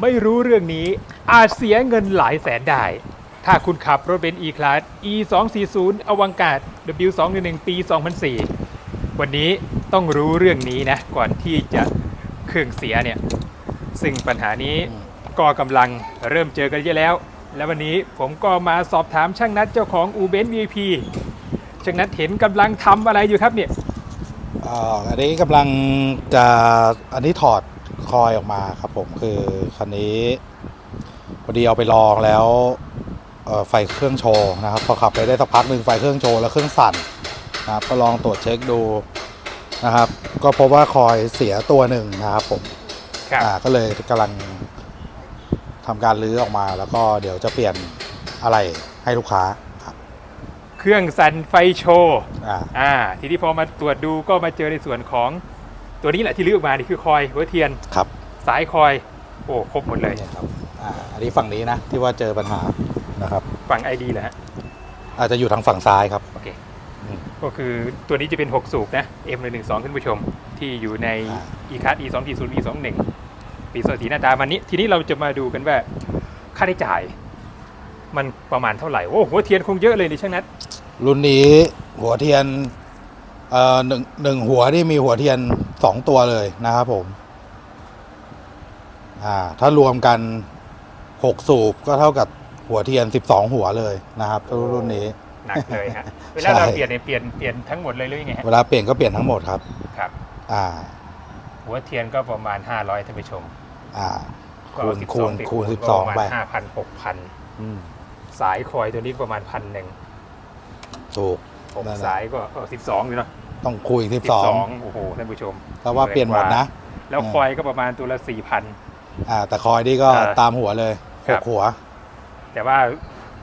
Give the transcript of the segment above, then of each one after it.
ไม่รู้เรื่องนี้อาจเสียเงินหลายแสนได้ ถ้าคุณขับรถเบนซ์ E-Class E 2 4 0 อวังกาศ W 2 1 1 ปี 2004 วันนี้ต้องรู้เรื่องนี้นะ ก่อนที่จะเครื่องเสียเนี่ย ซึ่งปัญหานี้ก็กำลังเริ่มเจอกันเยอะแล้ว และวันนี้ผมก็มาสอบถามช่างนัดเจ้าของอูเบน VIP ช่างนัดเห็นกำลังทำอะไรอยู่ครับเนี่ยอาอันนี้กำลังจะอันนี้ถอด คอยออกมาครับผมคือคันนี้พอดีเอาไปลองแล้วเอ่อไฟเครื่องโชว์นะครับพอขับไปได้สักพักหนึ่งไฟเครื่องโชว์แล้วเครื่องสั่นนะครับก็ลองตรวจเช็คดูนะครับ ก็พบว่าคอยเสียตัวหนึ่งนะครับผมครับอ่าก็เลยกำลังทำการรื้อออกมา แล้วก็เดี๋ยวจะเปลี่ยนอะไรให้ลูกค้าครับเครื่องสั่นไฟโชว์อ่าอ่าทีนี้พอมาตรวจดูก็มาเจอในส่วนของ ตัวนี้แหละที่เลือกมานี่คือคอยหัวเทียนครับสายคอย โอ้ครบหมดเลยนี่ครับอ่าอันนี้ฝั่งนี้นะที่ว่าเจอปัญหานะครับ ฝั่ง ID เหรอฮะอาจจะอยู่ทางฝั่งซ้ายครับ โอเคอืม ก็คือตัวนี้จะเป็น 6 สูบนะ M112 ท่านผู้ชม ที่อยู่ในอ่า e c a r d E 2 0 E 2 1ปีสสีหน้าตามันนี้ ทีนี้เราจะมาดูกันว่าค่าใช้จ่าย มันประมาณเท่าไหร่ โอ้หัวเทียนคงเยอะเลยดิช่างนัดรุ่นนี้หัวเทียน เอ่อหนึ่งหนึ่งหัวที่มีหัวเทียนสองตัวเลยนะครับผม อ่า ถ้ารวมกันหกสูบก็เท่ากับหัวเทียนสิบสองหัวเลยนะครับรุ่นนี้ หนักเลยฮะ เวลาเราใช่เปลี่ยนเนี่ยเปลี่ยนเปลี่ยนทั้งหมดเลยหรือยังไงฮะ เวลาเปลี่ยนก็เปลี่ยนทั้งหมดครับ ครับ อ่า หัวเทียนก็ประมาณ500ท่านผู้ชม อ่า ก็คูเอาณ12คูณไปคูณก็สิบสองประไปมาณห้าพันหกพันอืมสายคอยตัวนี้ประมาณพันหนึ่งถูก หกนั่นแหละ สายก็สิบสองอยู่เนาะ ต้องคุยสิบสิบสอสองงโอ้โหท่านผู้ชมเพราะว่าเปลี่ยนหมดนะ แล้วอืมคอยก็ประมาณตัวละสี่พันอ่าแต่คอยนี่ก็อ่าตามหัวเลยครัหบกหัว แต่ว่า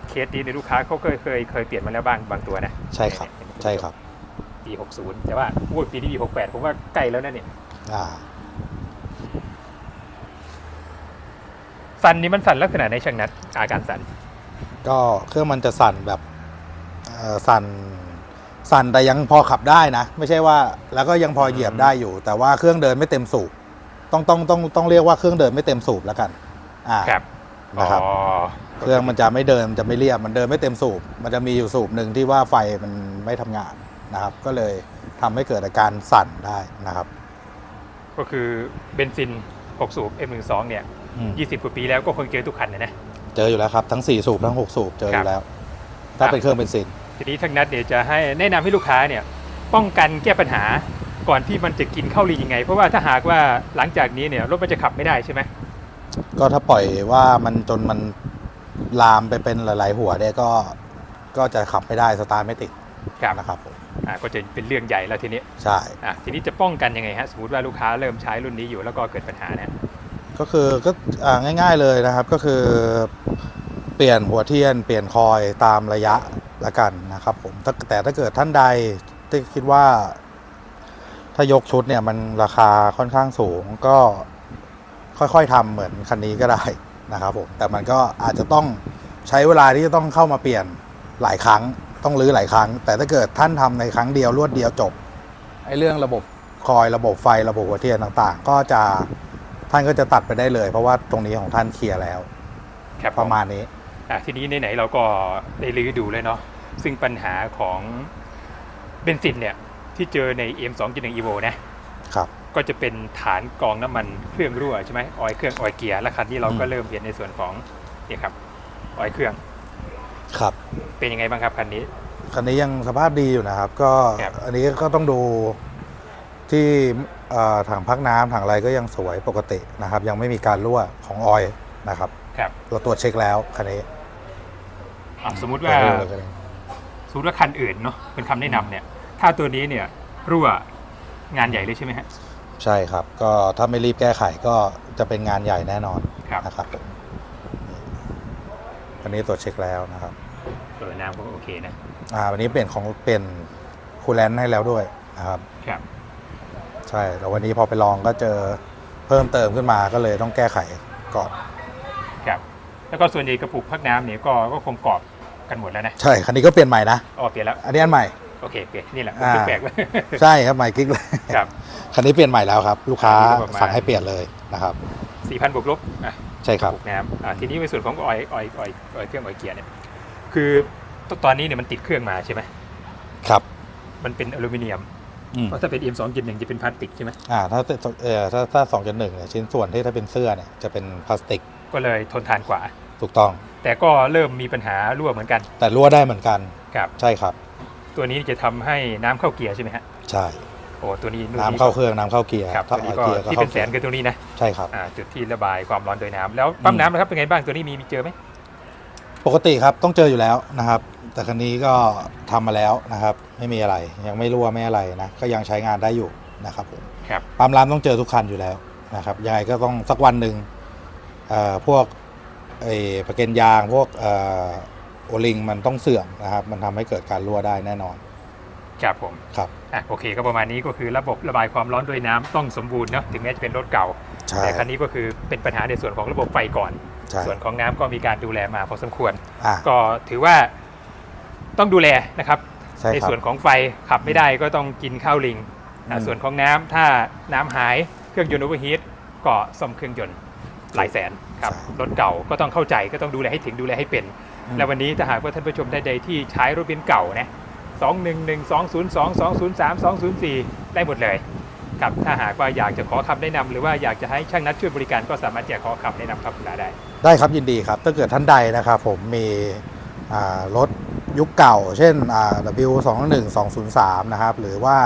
เคสนี้ในยลูกค้าเขาเคยเคยเคยเปลี่ยนมาแล้วบ้างบางตัวนะ ใช่ครับ ใช่ครับ ปีหกศูนย์แต่ว่าโอ้ยปีนี้ปีหกแปดผมว่าใกล้แล้วนะเนี่ยอ่าสั่นนี่มันสั่นลักษณะในเชิงนัดอาการสั่นก็เครื่องมันจะสั่นแบบเอ่อสั่น สั่นแต่ยังพอขับได้นะ ไม่ใช่ว่าแล้วก็ยังพอเหยียบได้อยู่ แต่ว่าเครื่องเดินไม่เต็มสูบต้องต้องต้องต้องเรียกว่าเครื่องเดินไม่เต็มสูบแล้วกัน อ่าครับนะครับอ๋อเครื่องมันจะไม่เดินมันจะไม่เรียบมันเดินไม่เต็มสูบ มันจะมีอยู่สูบหนึ่งที่ว่าไฟมันไม่ทำงานนะครับ ก็เลยทำให้เกิดอาการสั่นได้นะครับ ก็คือเบนซิน 6 สูบ M12 เนี่ยอืม20 กว่าปีแล้วก็คงเจอทุกคันนะนะเจออยู่แล้วครับ ทั้ง 4 สูบทั้ง 6 สูบเจออครัยู่บแล้ว ถ้าเป็นเครื่องเบนซิน ทีนี้ทั้งนัดเดี๋ยวจะให้แนะนำให้ลูกค้าเนี่ยป้องกันแก้ปัญหาก่อนที่มันจะกินเข้ารียังไง เพราะว่าถ้าหากว่าหลังจากนี้เนี่ยรถมันจะขับไม่ได้ใช่ไหมก็ถ้าปล่อยว่ามันจนมันลามไปเป็นหลาย ๆ หัวเนี่ยก็ก็จะขับไม่ได้สตาร์ทไม่ติดครับนะครับผมอ่าก็จะเป็นเรื่องใหญ่แล้วทีนี้ใช่อะทีนี้จะป้องกันยังไงฮะสมมติว่าลูกค้าเริ่มใช้รุ่นนี้อยู่แล้วก็เกิดปัญหาเนี่ยก็คือก็อ่าง่าย ๆเลยนะครับก็คือเปลี่ยนหัวเทียนเปลี่ยนคอยตามระยะ ละกันนะครับผมถ้าแต่ถ้าเกิดท่านใดที่คิดว่าถ้ายกชุดเนี่ยมันราคาค่อนข้างสูงก็ค่อยๆทำเหมือนคันนี้ก็ได้นะครับผมแต่มันก็อาจจะต้องใช้เวลาที่จะต้องเข้ามาเปลี่ยนหลายครั้ง ต้องรื้อหลายครั้ง แต่ถ้าเกิดท่านทำในครั้งเดียวรวดเดียวจบไอ้เรื่องระบบคอยระบบไฟระบบหัวเทียนต่างๆ ก็จะท่านก็จะตัดไปได้เลย เพราะว่าตรงนี้ของท่านเคลียร์แล้วครับประมาณนี้อะทีนี้ไหนๆเราก็ได้รื้อดูเลยเนาะ ซึ่งปัญหาของเบนซินเนี่ย ที่เจอใน M2.1 Evo นะครับ ก็จะเป็นฐานกรองน้ำมันเครื่องรั่วใช่ไหมออยล์เครื่องออยล์เกียร์และคันนี้เราก็อืมเริ่มเห็นในส่วนของเนี่ยครับออยล์เครื่อง ครับ เป็นยังไงบ้างครับคันนี้ คันนี้ยังสภาพดีอยู่นะครับ ก็ครับอันนี้ก็ต้องดูที่เอ่อถังพักน้ำถังอะไรก็ยังสวยปกตินะครับ ยังไม่มีการรั่วของออยล์นะครับ ครับ เราตรวจเช็คแล้วคันนี้อะสมมุติว่ารั่วเลย สมมติว่าคันอื่นเนาะเป็นคำแนะนำเนี่ย ถ้าตัวนี้เนี่ยรั่วงานใหญ่เลยใช่ไหมฮะ ใช่ครับ ก็ถ้าไม่รีบแก้ไขก็จะเป็นงานใหญ่แน่นอนครับ นะครับผมวันนี้ตรวจเช็คแล้วนะครับ เออน้ำก็โอเคนะอ่าวันนี้เปลี่ยนของเปลี่ยนคูลแลนต์ให้แล้วด้วยนะครับ ครับ ใช่แต่วันนี้พอไปลองก็เจอเพิ่มเติมขึ้นมาก็เลยต้องแก้ไขก่อน ครับแล้วก็ส่วนใหญ่กระปุกพักน้ำเนี่ยก็ก็คงกรอบ กันหมดแล้วนะใช่คันนี้ก็เปลี่ยนใหม่นะอ๋อเปลี่ยนแล้วอันนี้อันใหม่โอเคโอเคนี่แหละผมอ่าแปลกๆเลยใช่ครับใหม่กิ๊กเลยครับคันนี้เปลี่ยนใหม่แล้วครับ ลูกค้าอันนี้ก็ประมาณสั่งให้เปลี่ยนเลยนะครับ4,000บวกลบอะใช่ครับบวกน้ำอะทีนี้ในส่วนของออยออยออยออยเครื่องออยเกียร์เนี่ยคือตตอนนี้เนี่ยมันติดเครื่องมาใช่ไหมครับมันเป็นอลูมิเนียมอืมเพราะถ้าเป็น M 2 1จะเป็นพลาสติกใช่ไหมอ่าถ้าเอ่อถ้าถ้าสองจุดหนึ่งเนี่ยชิ้นส่วนที่ถ้าเป็นเสื้อเนี่ยจะเป็นพลาสติก ก็เลยทนทานกว่า ถูกต้อง แต่ก็เริ่มมีปัญหารั่วเหมือนกัน แต่รั่วได้เหมือนกันครับใช่ครับ ตัวนี้จะทำให้น้ำเข้าเกียร์ใช่ไหมฮะใช่ โอ้ตัวนี้น้ำเข้าเครื่องน้ำเข้าเกียร์ครับถ้าตัวอนี้อยก็เกียร์ก็ที่เข้าเป็นแสนคือตัวนี้นะใช่ครับ อ่าจุดที่ระบายความร้อนโดยน้ำแล้วปั๊มน้ำนะครับเป็นไงบ้างตัวนี้มีมีเจอไหมปกติครับต้องเจออยู่แล้วนะครับ แต่คันนี้ก็ทำมาแล้วนะครับ ไม่มีอะไรยังไม่รั่วไม่อะไรนะก็ยังใช้งานได้อยู่นะครับผม ครับ ปั๊มร้านต้องเจอทุกคันอยู่แล้วนะครับยังไงก็ต้องสักวันหนึ่งเอ่อพวก ไอ้ประเก็นยางพวกเอ่อโอลิงมันต้องเสื่อมนะครับ มันทำให้เกิดการรั่วได้แน่นอน ครับผม ครับ อะโอเคก็ประมาณนี้ก็คือระบบระบายความร้อนโดยน้ำต้องสมบูรณ์เนาะถึงแม้จะเป็นรถเก่าใช่แต่คันนี้ก็คือเป็นปัญหาในส่วนของระบบไฟก่อนใช่ส่วนของน้ำก็มีการดูแลมาพอสมควรอะก็ถือว่าต้องดูแลนะครับใช่ในครับส่วนของไฟขับไม่ได้ก็ต้องกินข้าวลิงอะอืมส่วนของน้ำถ้าน้ำหายเครื่องยนต์โอเวอร์ฮีทก็ซ่อมเครื่องยนต์หลายแสน ครับรถเก่าก็ต้องเข้าใจก็ต้องดูแลให้ถึงดูแลให้เป็นอืมและวันนี้ถ้าหากว่าท่านผู้ชมใดๆที่ใช้รถเบนซ์เก่านะ211 202 203 204ได้หมดเลยครับถ้าหากว่าอยากจะขอคำแนะนำหรือว่าอยากจะให้ช่างนัดช่วยบริการก็สามารถจะขอคำแนะนำครับคุณอาได้ ได้ครับยินดีครับ ถ้าเกิดท่านใดนะครับผมมีอ่ารถยุคเก่า เช่นอ่า W 2 1 2 0 3 นะครับหรือว่า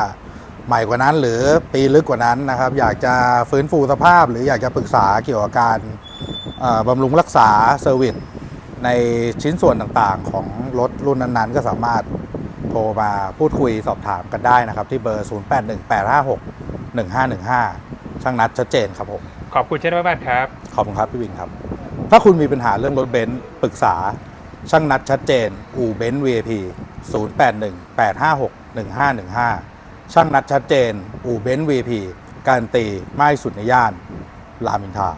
ใหม่กว่านั้นหรือปีลึกกว่านั้นนะครับ อยากจะฟื้นฟูสภาพ หรืออยากจะปรึกษาเกี่ยวกับการอ่าบำรุงรักษาเซอร์วิสในชิ้นส่วนต่างๆ ของรถรุ่นนั้นๆ ก็สามารถโทรมาพูดคุยสอบถามกันได้นะครับ ที่เบอร์ 0818561515 ช่างนัดชัดเจนครับผม ขอบคุณเช่นมากๆครับ ขอบคุณครับพี่วินครับ ถ้าคุณมีปัญหาเรื่องรถเบนซ์ปรึกษาช่างนัดชัดเจน อู่เบนซ์ VIP 0818561515 ช่างนัดชัดเจน อู่เบนซ์วีพีการันตีไม่สุดในย่านรามอินทรา